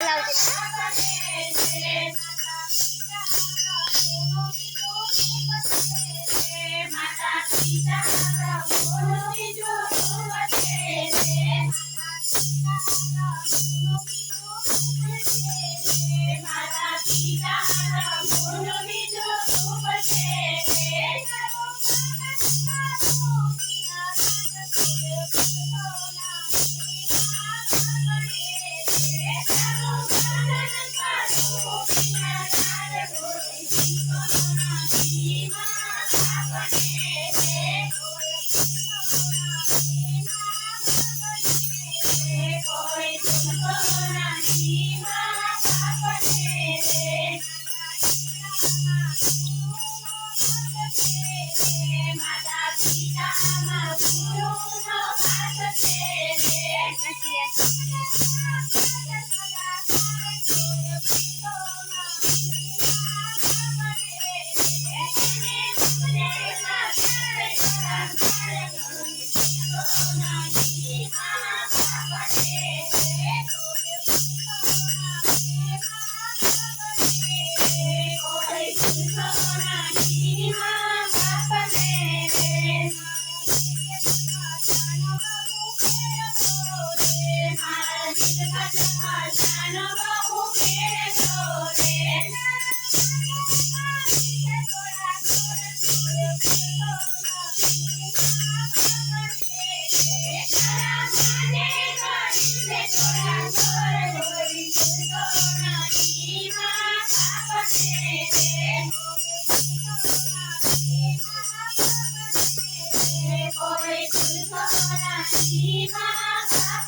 Selam. Di mata.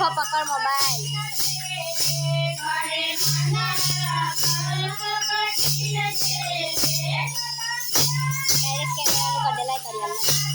પકડ mobile direct કેમેરાનું કડેલાય કરી